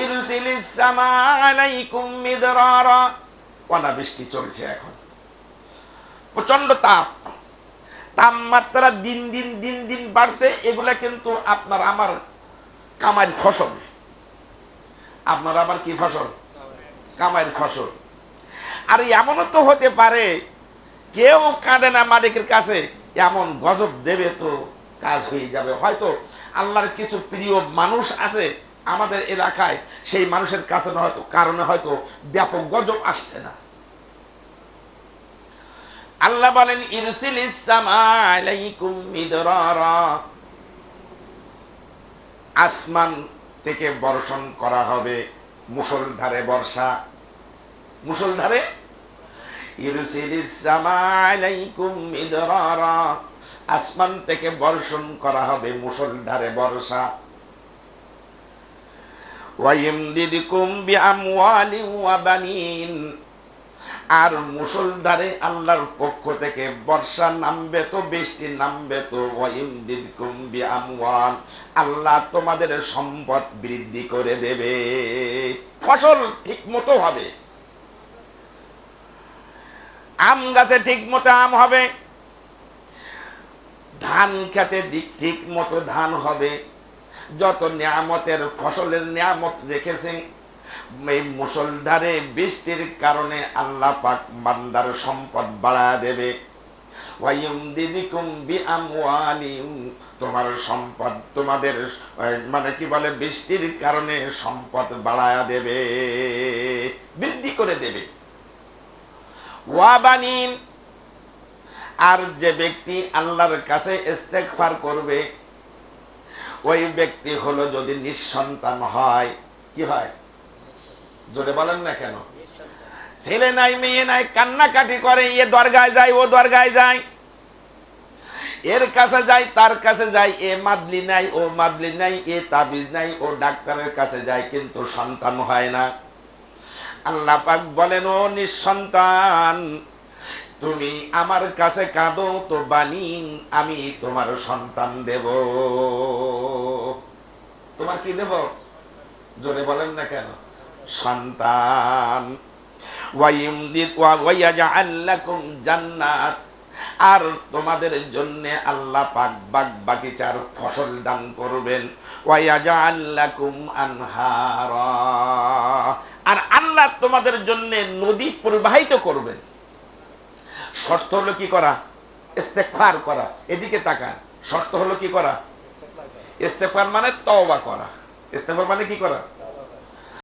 ইরসিলিস সামা আলাইকুম মিদরারা। অনাবৃষ্টি চলছে এখন। প্রচণ্ড তাপ। তাপমাত্রা দিন দিন দিন দিন বাড়ছে, এগুলা কিন্তু আপনার আমার কামার ফসল। আপনার আবার কি ফসল? কামার ফসল। আর এমনও তো হতে পারে, কেউ কাঁদে না মালিকের কাছে, এমন গজব দেবে তো কাজ হয়ে যাবে। হয়তো আল্লাহর কিছু প্রিয় মানুষ আছে আমাদের এলাকায় সেই মানুষের কাছে হয়তো কারণে হয়তো ব্যাপক গজব আসছে না। আল্লাহ বলেন ইরসিলিস সামা আসমান থেকে বর্ষণ করা হবে মুসলধারে বর্ষা। মুসলধারে আসমান থেকে বর্ষণ করা হবে মুসলধারে বর্ষা। ওয়াইমদিদকুম বিআমওয়ালিন ওয়া বানিন। আর মুসলধারে আল্লাহর পক্ষ থেকে বর্ষা নামবে তো, বৃষ্টি নামবে তো ওয়াইমদিদকুম বিআমওয়াল। আল্লাহ তোমাদের সম্পদ বৃদ্ধি করে দেবে। ফসল ঠিক মতো হবে। আম গাছে ঠিক মতো আম হবে। ধান খেতে ঠিক মতো ধান হবে। যত নিয়ামতের ফসলের নিয়ামত রেখেছে, এই মুসলধারে বৃষ্টির কারণে আল্লাহ পাক বান্দার সম্পদ বাড়া দেবে। তোমার সম্পদ তোমাদের মানে কি বলে, বৃষ্টির কারণে সম্পদ বাড়ায়া দেবে, বৃদ্ধি করে দেবে। আর যে ব্যক্তি আল্লাহর কাছে ইস্তেগফার করবে ওই ব্যক্তি হলো যদি নিঃসন্তান হয়, কি হয়? জোরে বলেন না কেন? ছেলে নাই, মেয়ে নাই, কান্নাকাটি করে, এ দরগায় যায়, ও দরগায় যায়। এর কাছে যায়, তার কাছে যায়, এ মাদলি নাই, ও মাদলি নাই, এ তাবিজ নাই, ও ডাক্তারের কাছে যায়, কিন্তু সন্তান হয় না। আল্লাহ পাক বলেন, ও নিঃসন্তান তুমি আমার কাছে কাঁদো তো বানি আমি তোমার সন্তান দেব। তোমার কি দেব? জোরে বলেন না কেন? সন্তান। জান্নাত। আর তোমাদের জন্য আল্লাহ পাক বাগ বাগিচার ফসল দান করবেন। আনহারা। আর আল্লাহ তোমাদের জন্য নদী প্রবাহিত করবেন। শর্ত হলো কি করা? ইস্তেফার করা। এদিকে তাকান। শর্ত হলো কি করা? ইস্তেফার মানে তওবা করা। ইস্তেফার মানে কি করা?